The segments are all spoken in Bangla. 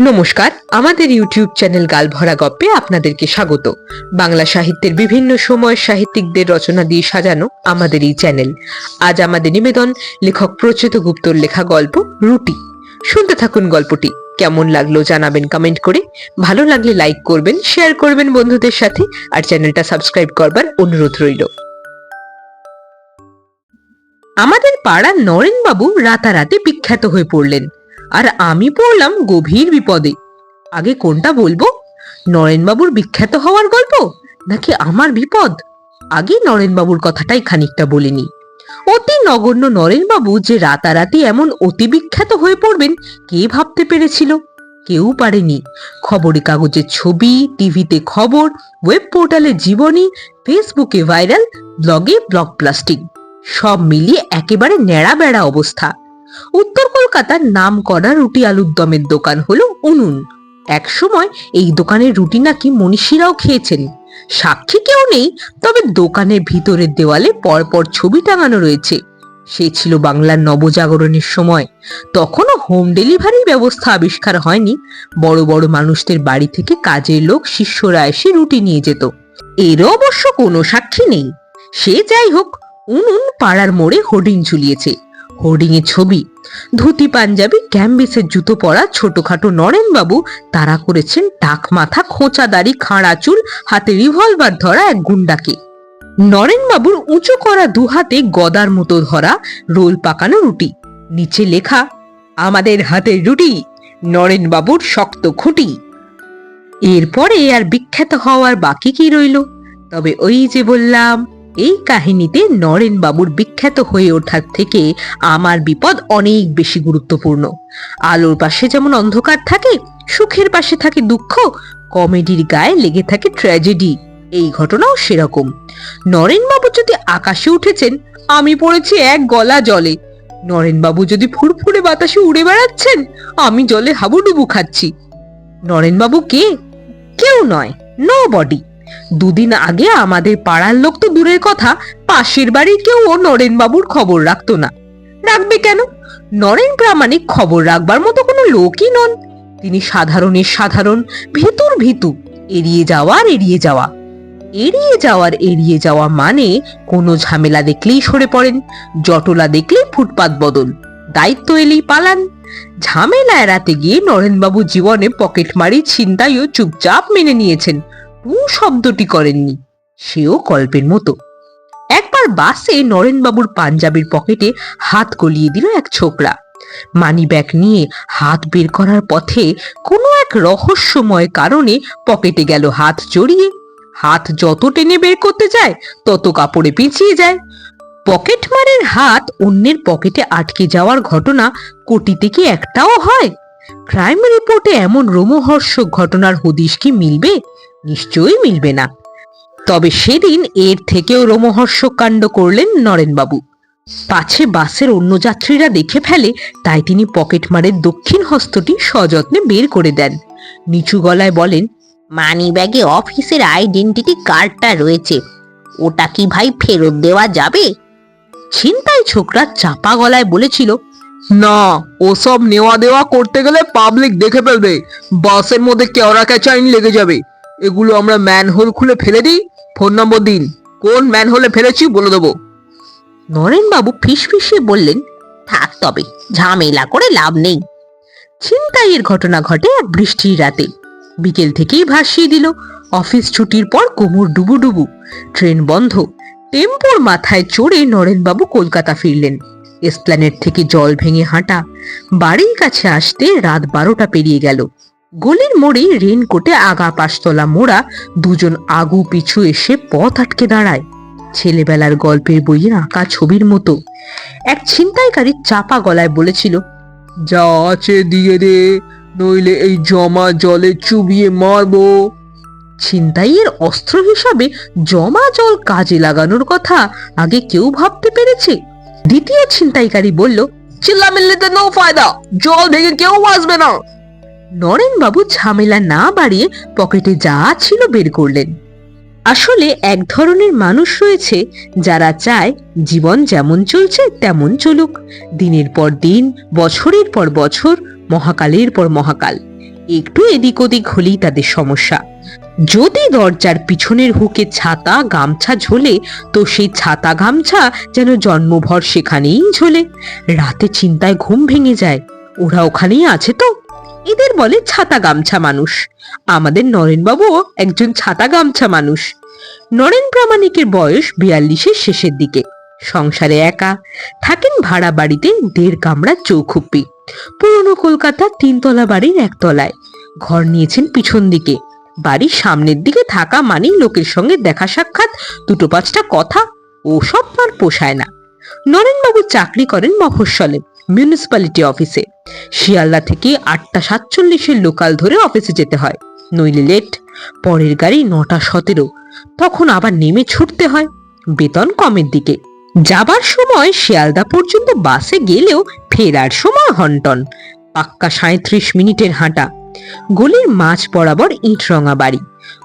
নমস্কার, আমাদের ইউটিউব চ্যানেল গালভরা গপ্পে আপনাদেরকে স্বাগত। বাংলা সাহিত্যের বিভিন্ন সময়ের সাহিত্যিকদের রচনা দিয়ে সাজানো আমাদের এই চ্যানেল। আজ আমাদের নিবেদন লেখক প্রচেত গুপ্তর লেখা গল্প রুটি। শুনতে থাকুন গল্পটি। কেমন লাগল জানাবেন কমেন্ট করে। ভালো লাগলে লাইক করবেন, শেয়ার করবেন বন্ধুদের সাথে, আর চ্যানেলটা সাবস্ক্রাইব করবার অনুরোধ রইল। আমাদের পাড়ার নরেনবাবু রাতারাতি বিখ্যাত হয়ে পড়লেন। আর আমি পড়লাম গভীর বিপদে। আগে কোনটা বলব? নরেনবাবুর বিখ্যাত হওয়ার গল্প নাকি আমার বিপদ? আগে নরেনবাবুর কথাটাই খানিকটা বলিনি অতি নগণ্য নরেনবাবু যে রাতারাতি এমন অতি বিখ্যাত হয়ে পড়বেন, কে ভাবতে পেরেছিল? কেউ পারেনি। খবরে কাগজের ছবি, টিভিতে খবর, ওয়েব পোর্টালে জীবনী, ফেসবুকে ভাইরাল, ব্লগে ব্লগ প্লাস্টিক। সব মিলিয়ে একেবারে ন্যাড়া বেড়া অবস্থা। উত্তর কলকাতার নাম করা রুটি আলুর দমের দোকান হলো উনুন। এক সময় এই দোকানের রুটি নাকি মনীষীরাও খেয়েছেন। সাক্ষী কেউ নেই, তবে দোকানের ভিতরের দেওয়ালে পরপর ছবি টাঙানো রয়েছে। সে ছিল বাংলার নবজাগরণের সময়। তখনও হোম ডেলিভারির ব্যবস্থা আবিষ্কার হয়নি। বড় বড় মানুষদের বাড়ি থেকে কাজের লোক শিষ্যরা এসে রুটি নিয়ে যেত। এরও অবশ্য কোনো সাক্ষী নেই। সে যাই হোক, উনুন পাড়ার মোড়ে হোর্ডিং ঝুলিয়েছে। হোর্ডিং এ ছবি। ধুতি, পাঞ্জাবি, ক্যাম্বিসের জুতো পরা ছোটখাটো নরেনবাবু তারা করেছেন টাক মাথা খোঁচা দাড়ি খাঁড়া চুল, হাতে রিভলভার ধরা এক গুন্ডাকে। নরেনবাবুর উঁচু করা দু হাতে গদার মতো ধরা রোল পাকানো রুটি। নিচে লেখা, আমাদের হাতের রুটি, নরেনবাবুর শক্ত খুঁটি। এরপরে আর বিখ্যাত হওয়ার বাকি কি রইল? তবে ওই যে বললাম এই কাহিনীতে নরেন বাবুর বিখ্যাত হয়ে ওঠার থেকে আমার বিপদ অনেক বেশি গুরুত্বপূর্ণ। আলোর পাশে যেমন অন্ধকার থাকে, সুখের পাশে থাকে দুঃখ, কমেডির গায়ে লেগে থাকে ট্র্যাজেডি এই ঘটনাও সেরকম। নরেনবাবু যদি আকাশে উঠেছেন, আমি পড়েছি এক গলা জলে। নরেনবাবু যদি ফুরফুরে বাতাসে উড়ে বেড়াচ্ছেন, আমি জলে হাবুডুবু খাচ্ছি। নরেনবাবু কে? কেউ নয় নো বডি দুদিন আগে আমাদের পাড়ার লোক তো দূরের কথা, পাশের বাড়ির কেউ ও নরেনবাবুর খবর রাখতো না। রাখবে কেন? নরেন প্রামাণিক খবর রাখবার মতো কোনো লোকই নন। তিনি সাধারণের সাধারণ, ভিতুর ভীতু, এড়িয়ে যাওয়ার এড়িয়ে যাওয়া। এড়িয়ে যাওয়ার এড়িয়ে যাওয়া মানে কোনো ঝামেলা দেখলেই সরে পড়েন, জটলা দেখলেই ফুটপাত বদল, দায়িত্ব এলেই পালান। ঝামেলা এড়াতে গিয়ে নরেনবাবু জীবনে পকেটমারি ছিনতাইও চুপচাপ মেনে নিয়েছেন। টু শব্দটি করেননি, সেও গল্পের মতো। একবার বাসে নরেনবাবুর পাঞ্জাবির পকেটে হাত গলিয়ে দিল এক ছোকরা। মানি ব্যাগ নিয়ে হাত বের করার পথে কোনো এক রহস্যময় কারণে পকেটে গেল হাত জড়িয়ে। হাত যত টেনে বের করতে যায়, তত কাপড়ে পিছিয়ে যায়। পকেট মারের হাত অন্যের পকেটে আটকে যাওয়ার ঘটনা কোটিতে কি একটাও হয়? ক্রাইম রিপোর্টে এমন রোমহর্ষক ঘটনার হদিশ কি মিলবে? নিশ্চয়ই মিলবে না। তবে সেদিন এর থেকেও রোমহর্ষক কাণ্ড করলেন নরেনবাবু। পাছে বাসের অন্য যাত্রীরা দেখে ফেলে, তাই তিনি পকেটমারের দক্ষিণ হস্তটি সযত্নে বের করে দেন। নিচু গলায় বলেন মানি ব্যাগে অফিসের আইডেন্টিটি কার্ডটা রয়েছে। ওটা কি ভাই ফেরত দেওয়া যাবে? ছিনতাই ছোকরা চাপা গলায় বলেছিল, না, ওসব নেওয়া দেওয়া করতে গেলে পাবলিক দেখে ফেলবে। বাসের মধ্যে কেওড়া ক্যাচাইন লেগে যাবে। এগুলো আমরা ম্যানহোল খুলে ফেলে দিই। ফোন নম্বর দিন। কোন ম্যানহোলে ফেলেছি বলে দেবো। নরেনবাবু ফিসফিসিয়ে বললেন, থাক তবে, ঝামেলা করে লাভ নেই। ছিনতাইয়ের ঘটনা ঘটে এক বৃষ্টির রাতে। বিকেল থেকেই ভাসিয়ে দিল। অফিস ছুটির পর কোমর ডুবু ডুবু ট্রেন বন্ধ। টেম্পোর মাথায় চড়ে নরেনবাবু কলকাতা ফিরলেন। এসপ্ল্যানেট থেকে জল ভেঙে হাঁটা। বাড়ির কাছে আসতে রাত বারোটা পেরিয়ে গেল। গলির মোড়ে রেনকোটে আগা পাশতলা মোড়া দুজন আগু পিছু এসে পথ আটকে দাঁড়ায়। ছেলেবেলার গল্পের বইয়ের আঁকা ছবির মতো। এক ছিনতাইকারী চাপা গলায় বলেছিল, যা আছে দিয়ে দে, নইলে এই জমা জলে চুবিয়ে মারবো। ছিনতাইয়ের অস্ত্র হিসাবে জমা জল কাজে লাগানোর কথা আগে কেউ ভাবতে পেরেছে। দ্বিতীয় ছিনতাইকারী বলল, চিল্লামিল্লিতে নো ফায়দা, জল ভেঙে কেউ আসবে না। নরেনবাবু ঝামেলা না বাড়িয়ে পকেটে যা ছিল বের করলেন। আসলে এক ধরনের মানুষ রয়েছে যারা চায় জীবন যেমন চলছে তেমন চলুক। দিনের পর দিন, বছরের পর বছর, মহাকালের পর মহাকাল। একটু এদিক ওদিক হলেই তাদের সমস্যা। যদি দরজার পিছনের হুকে ছাতা গামছা ঝোলে, তো সেই ছাতা গামছা যেন জন্মভর সেখানেই ঝোলে। রাতে চিন্তায় ঘুম ভেঙে যায়। ওরা ওখানেই আছে তো? এদের বলে ছাতা গামছা মানুষ। আমাদের নরেনবাবুও একজন ছাতা গামছা মানুষ। নরেন প্রামাণিকের বয়স বিয়াল্লিশের শেষের দিকে। সংসারে একা, থাকেন ভাড়া বাড়িতে দেড় কামড়া চৌখুপ্পি। পুরনো কলকাতার তিনতলা বাড়ির একতলায়। ঘর নিয়েছেন পিছন দিকে। বাড়ির সামনের দিকে থাকা মানেই লোকের সঙ্গে দেখা সাক্ষাৎ, দুটো পাঁচটা কথা ওসব আর পোষায় না। নরেনবাবু চাকরি করেন মফস্বলে। মিউনিসিপ্যালিটি অফিসে শিয়ালদা থেকে আটটা সাতচল্লিশের লোকাল ধরে অফিসে যেতে হয়। নইলে লেট পরের গাড়ি নটা সতেরো। তখন আবার নেমে ছুটতে হয়, বেতন কমের দিকে। যাবার সময় শিয়ালদা পর্যন্ত বাসে গেলেও ফেরার সময় হন্টন। পাক্কা সাঁত্রিশ মিনিটের হাঁটা। গলির মাঝ বরাবর ইট রঙা বাড়ি।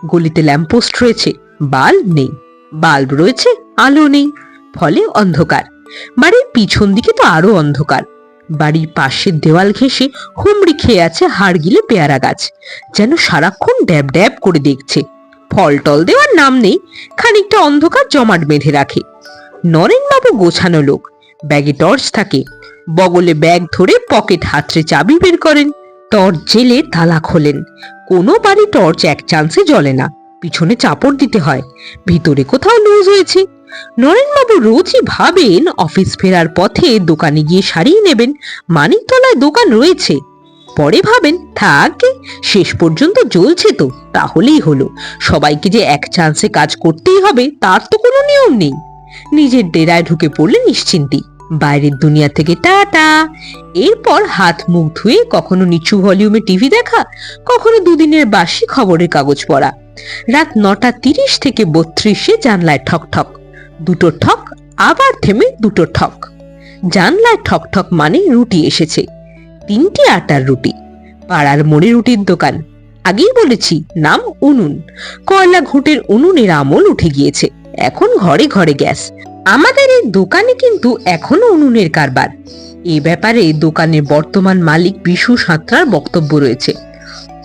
গলিতে ল্যাম্পোস্ট রয়েছে, বাল্ব নেই। বাল্ব রয়েছে, আলো নেই, ফলে অন্ধকার। বাড়ির পিছন দিকে তো আরও অন্ধকার। বাড়ির পাশের দেওয়াল ঘেঁষে হুমড়ি খেয়ে আছে হাড় গিলে পেয়ারা গাছ। যেন সারাক্ষণ ড্যাব ড্যাব করে দেখছে। ফল টল দেওয়ার নাম নেই, খানিকটা অন্ধকার জমাট বেঁধে রাখে। নরেনবাবু গোছানো লোক, ব্যাগে টর্চ থাকে। বগলে ব্যাগ ধরে পকেট হাতড়ে চাবি বের করেন। টর্চ জেলে তালা খোলেন। কোনো বাড়ি টর্চ এক চান্সে জ্বলে না। পিছনে চাপড় দিতে হয়। ভিতরে কোথাও লুজ হয়েছে। নরেনবাবু রোজই ভাবেন, অফিস ফেরার পথে দোকানে গিয়ে সারিয়ে নেবেন, মানিকতলায় দোকান রয়েছে। পরে ভাবেন, থাকে, শেষ পর্যন্ত জ্বলছে তো, তাহলেই হলো। সবাইকে যে এক চান্সে কাজ করতেই হবে, তার তো কোনো নিয়ম নেই। নিজের ডেরায় ঢুকে পড়লে নিশ্চিন্তি। বাইরের দুনিয়া থেকে টাটা। এরপর হাত মুখ ধুয়ে কখনো নিচু ভলিউমে টিভি দেখা, কখনো দুদিনের বাসি খবরের কাগজ পড়া। রাত নটা তিরিশ থেকে বত্রিশে জানলায় ঠক ঠক দুটো ঠক, আবার থেমে দুটো ঠক। জানলায় ঠক ঠক মানে রুটি এসেছে। তিনটি আটার রুটি, পাড়ার মোড়ে রুটির দোকান। আগেই বলেছি, নাম উনুন। কয়লা ঘুঁটের উনুনের আমল উঠে গিয়েছে। এখন ঘরে ঘরে গ্যাস। আমাদের এই দোকানে কিন্তু এখনও উনুনের কারবার। এ ব্যাপারে দোকানের বর্তমান মালিক বিশু সাঁতরার বক্তব্য রয়েছে।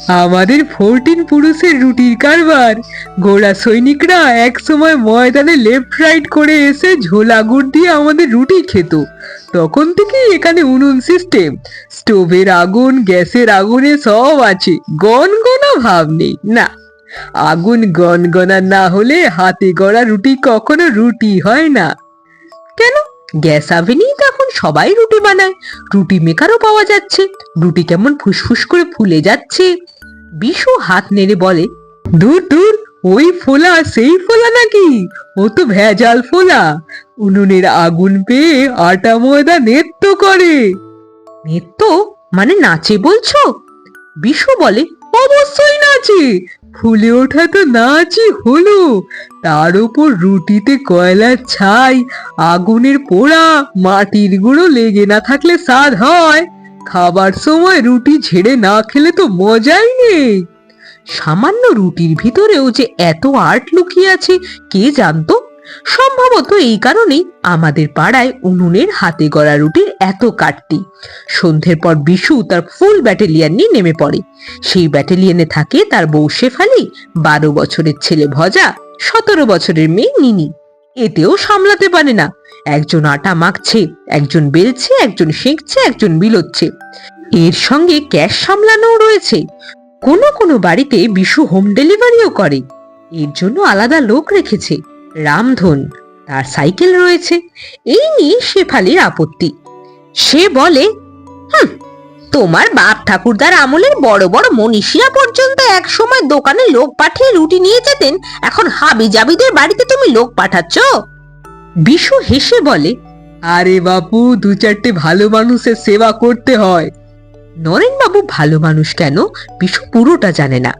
আমাদের ফোরটিন পুরুষের রুটির কারবার। গোড়া সৈনিকরা এক সময় ময়দানে লেফট রাইট করে এসে ঝোলা গুড় দিয়ে আমাদের রুটি খেত। তখন থেকেই এখানে উনুন সিস্টেম। স্টোভের আগুন, গ্যাসের আগুনে সব আছে। গনগনা ভাব নেই, না। আগুন গনগনা না হলে হাতে গড়া রুটি কখনো রুটি হয় না। কেন? গ্যাস আভেনেই তো এখন সবাই রুটি বানায়। রুটি মেকারও পাওয়া যাচ্ছে। রুটি কেমন ফুসফুস করে ফুলে যাচ্ছে। বিশু হাত নেড়ে বলে, দূর দূর, ওই ফোলা, সেই ফোলা নাকি? ও তো ভেজাল ফোলা। উনুনের আগুন পেয়ে আটা ময়দা নেত্য করে। নেত্য? মানে নাচে বলছো? বিশু বলে, অবশ্যই নাচে। ফুলে ওঠা তো নাচই হলো। তার উপর রুটিতে কয়লার ছাই, আগুনের পোড়া, মাটির গুঁড়ো লেগে না থাকলে স্বাদ হয়। খাবার সময় রুটি ঝেড়ে না খেলে তো মজাই নেই। সামান্য রুটির ভিতরেও যে এত আর্ট লুকিয়ে আছে, কে জানতো? সম্ভবত এই কারণেই আমাদের পাড়ায় উনুনের হাতে গড়া রুটির এত কাটতি। সন্ধ্যের পর বিশু তার ফুল ব্যাটালিয়ান নিয়ে নেমে পড়ে। সেই ব্যাটালিয়নে থাকে তার বউ শেফালি, বারো বছরের ছেলে ভজা, সতেরো বছরের মেয়ে নিনি এতেও সামলাতে পারে না। একজন আটা মাখছে একজন বেলছে একজন সেঁকছে একজন বিলোচ্ছে। এর সঙ্গে ক্যাশ সামলানোও রয়েছে। কোনো কোনো বাড়িতে বিশু হোম ডেলিভারিও করে। এর জন্য আলাদা লোক রেখেছে রামধন। তার সাইকেল রয়েছে। এই নিয়ে শেফালির আপত্তি। সে বলে "হুম, তোমার বাপ ঠাকুরদার আমলের বড় বড় মনীষীরা পর্যন্ত এক সময় দোকানে লোক পাঠিয়ে রুটি নিয়ে যেতেন। এখন হাবি জাবিদের বাড়িতে তুমি লোক পাঠাচ্ছ? বিশু হেসে বলে, আরে বাপু, দু চারটে ভালো মানুষের সেবা করতে হয়। নরেন বাবু ভালো মানুষ কেন বিশু পুরোটা জানে না।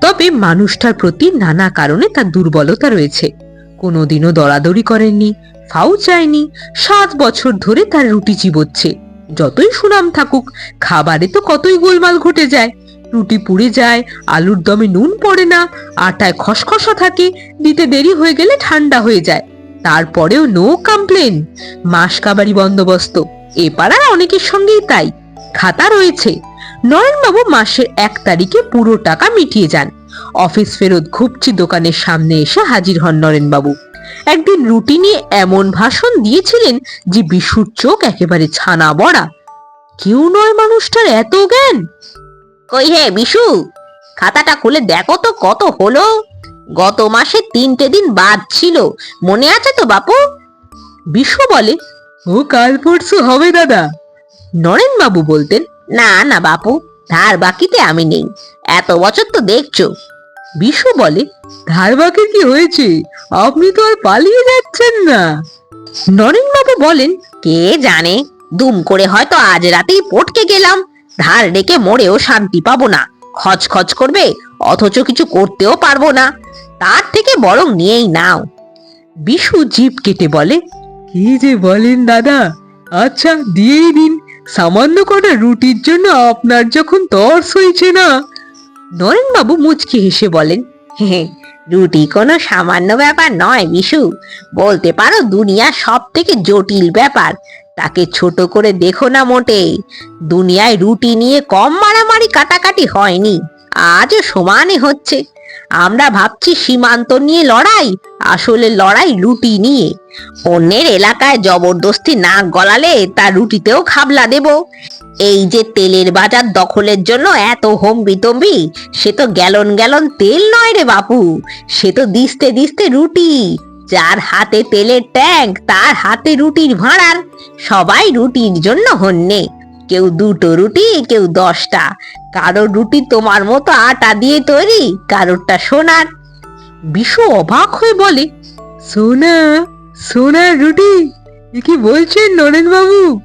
তবে মানুষটার প্রতি নানা কারণে তার দুর্বলতা রয়েছে। কোনোদিনও দরাদরি করেননি, ফাউ চায়নি, সাত বছর ধরে তার রুটি চিবোচ্ছে। যতই সুনাম থাকুক, খাবারে তো কতই গোলমাল ঘটে যায়। রুটি পুড়ে যায়, আলুর দমে নুন পড়ে না, আটায় খসখসা থাকে, দিতে দেরি হয়ে গেলে ঠান্ডা হয়ে যায়। তারপরেও নো কমপ্লেন মাস কাবারি বন্দোবস্ত। এ পাড়ার অনেকের সঙ্গেই তাই। খাতা রয়েছে। নরেনবাবু মাসের এক তারিখে পুরো টাকা মিটিয়ে যান। অফিস ফেরত ঘুপচি দোকানের সামনে এসে হাজির হন নরেনবাবু। একদিন রুটি নিয়ে এমন ভাষণ দিয়েছিলেন যে বিশুর চোখ একেবারে ছানা বড়া। কেউ নয় মানুষটার এত জ্ঞান। কই হে বিশু? খাতাটা খুলে দেখো তো কত হলো। গত মাসে তিনটে দিন বাদ ছিল। মনে আছে তো বাপু? বিশু বলে ও কাল পরশু হবে দাদা। নরেনবাবু বলতেন না না বাপু ধার বাকিতে আমি নেই। এত বছর তো দেখছ। বিশু বলে ধার বাকি কি হয়েছে? আপনি তো আর পালিয়ে যাচ্ছেন না। নরেনবাবু বলেন কে জানে? দুম করে হয়তো আজ রাতেই পটকে গেলাম। ধার ডেকে মরেও শান্তি পাবো না। খচ খচ করবে অথচ কিছু করতেও পারব না। তার থেকে বরং নিয়েই নাও। বিশু জিভ কেটে বলে কি যে বলেন দাদা আচ্ছা দিয়েই দিন সামান্য কটা রুটির জন্য আপনার যখন তর্স হয়েছে না। নরেনবাবু মুচকি হেসে বলেন হ্যাঁ রুটি কোনো সামান্য ব্যাপার নয় বিশু। বলতে পারো দুনিয়ার সব থেকে জটিল ব্যাপার। তাকে ছোট করে দেখো না মোটে। দুনিয়ায় রুটি নিয়ে কম মারামারি কাটাকাটি হয়নি। আজও সমানে হচ্ছে। আমরা ভাবছি সীমান্ত নিয়ে লড়াই, আসলে লড়াই রুটি নিয়ে। অন্যের এলাকায় জবরদস্তি নাক গলালে তার রুটিতেও খাবলা দেব। এই যে তেলের বাজার দখলের জন্য এত হোম বিতম্বি সে তো গ্যালন গ্যালন তেল নয় রে বাপু, সে তো দিস্তে দিস্তে রুটি। যার হাতে তেলের ট্যাঙ্ক তার হাতে রুটির ভাঁড়ার। সবাই রুটির জন্য হন্যে। কেউ দুটো রুটি কেউ দশটা। কারও রুটি তোমার মতো আটা দিয়ে তৈরি কারোরটা সোনার। বিশু অবাক হয়ে বলে সোনা সোনার রুটি? এ কি বলছেন নরেন বাবু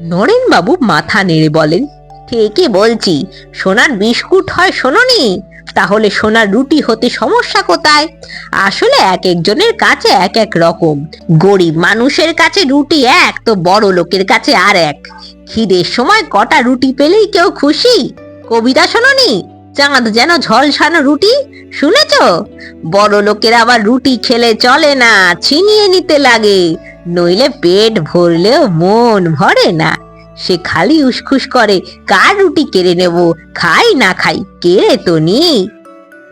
নরেনবাবু মাথা নেড়ে বলেন ঠিকই বলছি সোনার বিস্কুট হয় শোনো শোনোনি তাহলে সোনার রুটি হতে সমস্যা কোথায়? আসলে এক একজনের কাছে এক এক রকম। গরিব মানুষের কাছে রুটি এক, তো বড় লোকের কাছে আর এক। খিদের সময় কটা রুটি পেলেই কেউ খুশি? কবিতা শোনোনি? চাঁদ যেন ঝলসানো রুটি? শুনেছ? বড় লোকের আবার রুটি খেলে চলে না, ছিনিয়ে নিতে লাগে। নইলে পেট ভরলেও মন ভরে না। সে খালি উসখুস করে কার রুটি কেড়ে নেব? খাই না খাই কেড়ে তো নি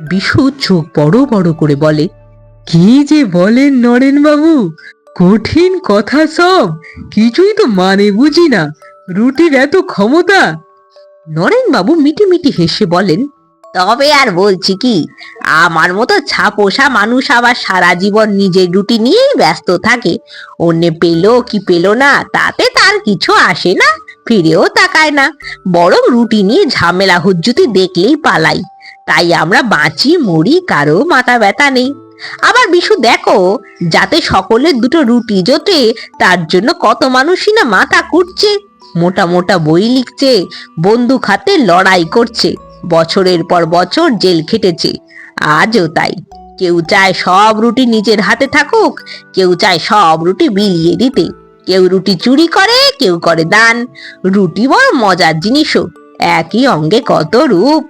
বিশু চোখ বড় বড় করে বলে কি যে বলেন নরেন বাবু? কঠিন কথা সব কিছুই তো মানে বুঝি না। রুটির এত ক্ষমতা? নরেন বাবু মিটি মিটি হেসে বলেন তবে আর বলছি কি, আমার মতো ছাপোষা মানুষ আবার সারা জীবন নিজের রুটি নিয়েই ব্যস্ত থাকে। অন্য পেল কি পেল না, তাতে তার কিছু আসে না, ফিরেও তাকায় না। বরং রুটি নিয়ে ঝামেলা হুজ্জুতি দেখলেই পালাই। তাই আমরা বাঁচি, মরি, কারও মাথা ব্যথা নেই। আবার বিশু, দেখো, যাতে সকলের দুটো রুটি জোটে, তার জন্য কত মানুষই না মাথা কুটছে। মোটা মোটা বই লিখছে, বন্দুক হাতে লড়াই করছে। বছরের পর বছর জেল খেটেছে। আজও তাই। কেউ চায় সব রুটি নিজের হাতে থাকুক, কেউ চায় সব রুটি বিলিয়ে দিতে। কেউ রুটি চুরি করে, কেউ করে দান। রুটি বড় মজার জিনিসও, একই অঙ্গে কত রূপ।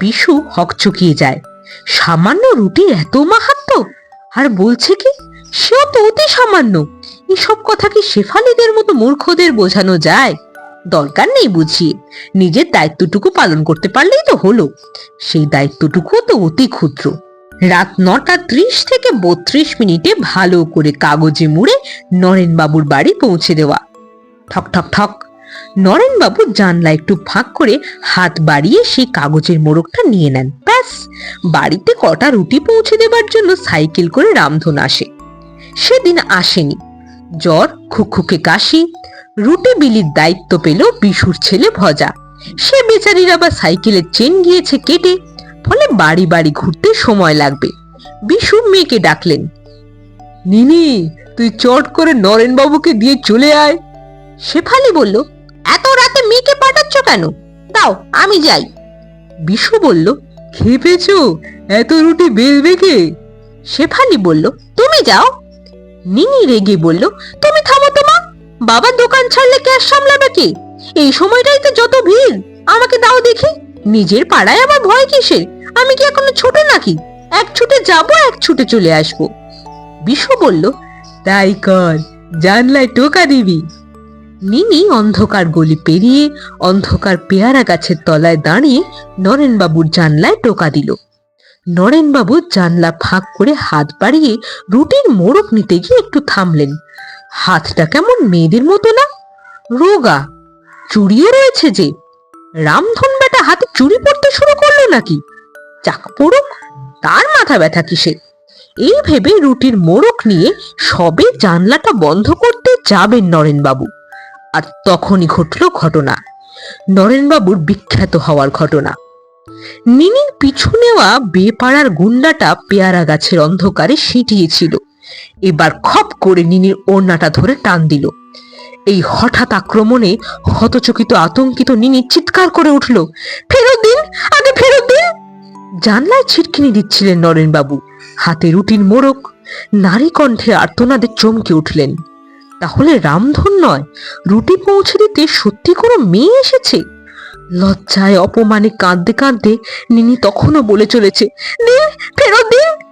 বিশু হকচকিয়ে যায়। সামান্য রুটির এত মাহাত্ম? আর বলছে কি? সেও তো অতি সামান্য। এসব কথা কি শেফালিদের মতো মূর্খদের বোঝানো যায়? দরকার নেই বুঝিয়ে নিজের দায়িত্বটুকু পালন করতে পারলেই তো হলো। সেই দায়িত্বটুকু তো অতি ক্ষুদ্র। রাত নটা ত্রিশ থেকে বত্রিশ মিনিটে ভালো করে কাগজে মুড়ে নরেনবাবুর বাড়ি পৌঁছে দেওয়া। ঠক ঠক ঠক। নরেনবাবু জানলা একটু ফাঁক করে হাত বাড়িয়ে সেই কাগজের মোড়কটা নিয়ে নেন। ব্যাস, বাড়িতে কটা রুটি পৌঁছে দেবার জন্য সাইকেল করে রামধন আসে। সেদিন আসেনি। জ্বর, খুকখুকে কাশি রুটি বিলির দায়িত্ব পেল বিশুর ছেলে ভজা। সে বেচারির আবার সাইকেলের চেন গিয়েছে কেটে, ফলে বাড়ি বাড়ি ঘুরতে সময় লাগবে। বিশু মেয়েকে ডাকলেন, নিনি, তুই চট করে নরেন বাবুকে দিয়ে চলে আয়। শেফালি বলল, এত রাতে মেয়েকে পাঠাচ্ছ কেন? দাও, আমি যাই। বিশু বলল, খেপেছ? এত রুটি বেলবে কে? শেফালি বলল, তুমি যাও। নিনি রেগে বলল, তুমি থামো বাবা দোকান ছাড়লে ক্যাশ সামলাবে কে? এই সময়টাই তো যত ভিড়। আমাকে দাও দেখি। নিজের পাড়ায় আমার ভয় কিসের? আমি কি এখনও ছোট নাকি? এক ছুটে যাব, এক ছুটে চলে আসব। বিশু বলল, তাই কর, জানলায় টোকা দিবি। নিনি অন্ধকার গলি পেরিয়ে অন্ধকার পেয়ারা গাছের তলায় দাঁড়িয়ে নরেনবাবুর জানলায় টোকা দিল। নরেনবাবু জানলা ফাঁক করে হাত বাড়িয়ে রুটির মোড়ক নিতে গিয়ে একটু থামলেন। হাতটা কেমন মেয়েদের মতো না? রোগা, চুড়িও রয়েছে যে। রামধন বেটা হাতে চুড়ি পড়তে শুরু করল নাকি? চাক পড়ুক, তার মাথা ব্যথা কিসের? এই ভেবে রুটির মোড়ক নিয়ে সবে জানলাটা বন্ধ করতে যাবেন নরেনবাবু। আর তখনই ঘটল ঘটনা। নরেনবাবুর বিখ্যাত হওয়ার ঘটনা। নিনির পিছু নেওয়া বেপাড়ার গুন্ডাটা পেয়ারা গাছের অন্ধকারে সিটিয়েছিল এবার খপ করে নিনির ওড়নাটা ধরে টান দিল। এই হঠাৎ আক্রমণে হতচকিত আতঙ্কিত নিনি চিৎকার করে উঠল, ফেরত দিন, আগে ফেরত দিন! জানলায় ছিটকিনি দিচ্ছিলেন নরেনবাবু। হাতে রুটির মোড়ক, নারী কণ্ঠে আর্তনাদে চমকে উঠলেন। তাহলে রামধন নয়, রুটি পৌঁছে দিতে সত্যি কোনো মেয়ে এসেছে? লজ্জায় অপমানে কাঁদতে কাঁদতে নিনি তখনও বলে চলেছে, দিন, ফেরত দিন!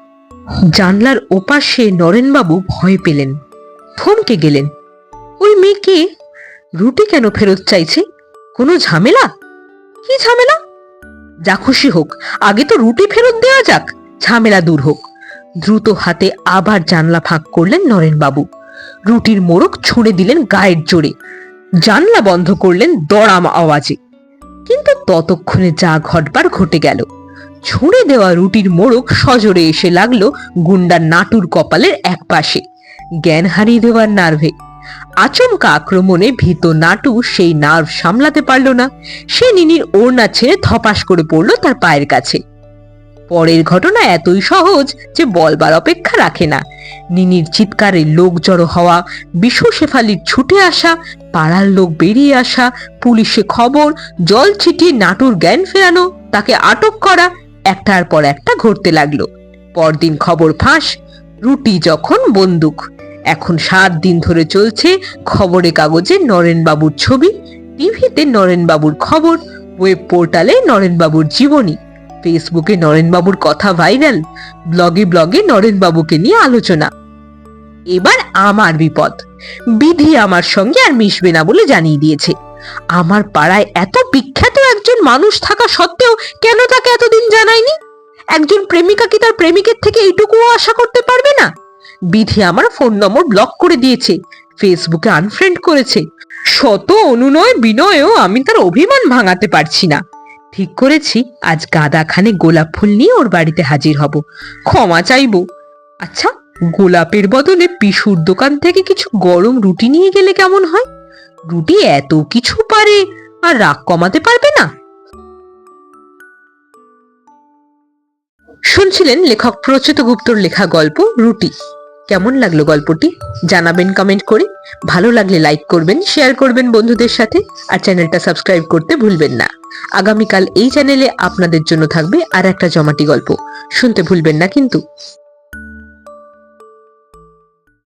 জানলার ওপাশে নরেনবাবু ভয় পেলেন। থমকে গেলেন। ওই মেয়েকে রুটি কেন ফেরত চাইছে? কোনো ঝামেলা? কি ঝামেলা? যা খুশি হোক, আগে তো রুটি ফেরত দেওয়া যাক, ঝামেলা দূর হোক। দ্রুত হাতে আবার জানলা ফাঁক করলেন নরেনবাবু। রুটির মোড়ক ছুঁড়ে দিলেন গায়ের জোরে। জানলা বন্ধ করলেন দড়াম আওয়াজে। কিন্তু ততক্ষণে যা ঘটবার ঘটে গেল। ছুঁড়ে দেওয়া রুটির মোড়ক সজোরে এসে লাগল গুন্ডার নাটুর কপালের এক পাশে জ্ঞান হারিয়ে দেওয়ার নার্ভে। আচমকা আক্রমণে ভীত নাটু সেই নার্ভ সামলাতে পারল না। সে নিনির ওড়না ছেড়ে ধপাস করে পড়ল তার পায়ের কাছে। পরের ঘটনা এতই সহজ যে বলবার অপেক্ষা রাখে না। নিনির চিৎকারে লোক জড়ো হওয়া, বিশু শেফালির ছুটে আসা, পাড়ার লোক বেরিয়ে আসা, পুলিশে খবর, জল ছিটিয়ে নাটুর জ্ঞান ফেরানো, তাকে আটক করা একটার পর একটা ঘটতে লাগল। পরদিন খবর ফাঁস, রুটি যখন বন্দুক। এখন সাত দিন ধরে চলছে খবরে কাগজে নরেনবাবুর ছবি, টিভিতে নরেনবাবুর খবর ওয়েব পোর্টালে নরেনবাবুর জীবনী ফেসবুকে নরেনবাবুর কথা ভাইরাল ব্লগে ব্লগে নরেনবাবুকে নিয়ে আলোচনা। এবার আমার বিপদ। বিধি আমার সঙ্গে আর মিশবে না বলে জানিয়ে দিয়েছে। আমার পাড়ায় এত বিখ্যাত একজন মানুষ থাকা সত্ত্বেও কেন তাকে এতদিন জানায়নি? একজন প্রেমিকা কি তার প্রেমিকের থেকে এইটুকুও আশা করতে পারবে না? বিধি আমার ফোন নম্বর ব্লক করে দিয়েছে ফেসবুকে আনফ্রেন্ড করেছে। শত অনুনয় বিনয়েও আমি তার অভিমান ভাঙাতে পারছি না। ঠিক করেছি, আজ গাদা খানে গোলাপ ফুল নিয়ে ওর বাড়িতে হাজির হব। ক্ষমা চাইব। আচ্ছা গোলাপের বদলে পিসুর দোকান থেকে কিছু গরম রুটি নিয়ে গেলে কেমন হয়? রুটি এত কিছু পারে, আর রাগ কমাতে পারবে না। শুনছিলেন লেখক প্রচ্যুত গুপ্তর লেখা গল্প রুটি। কেমন লাগল গল্পটি? জানাবেন কমেন্ট করে। ভালো লাগলে লাইক করবেন শেয়ার করবেন বন্ধুদের সাথে, আর চ্যানেলটা সাবস্ক্রাইব করতে ভুলবেন না। আগামীকাল এই চ্যানেলে আপনাদের জন্য থাকবে আর একটা জমাটি গল্প। শুনতে ভুলবেন না কিন্তু।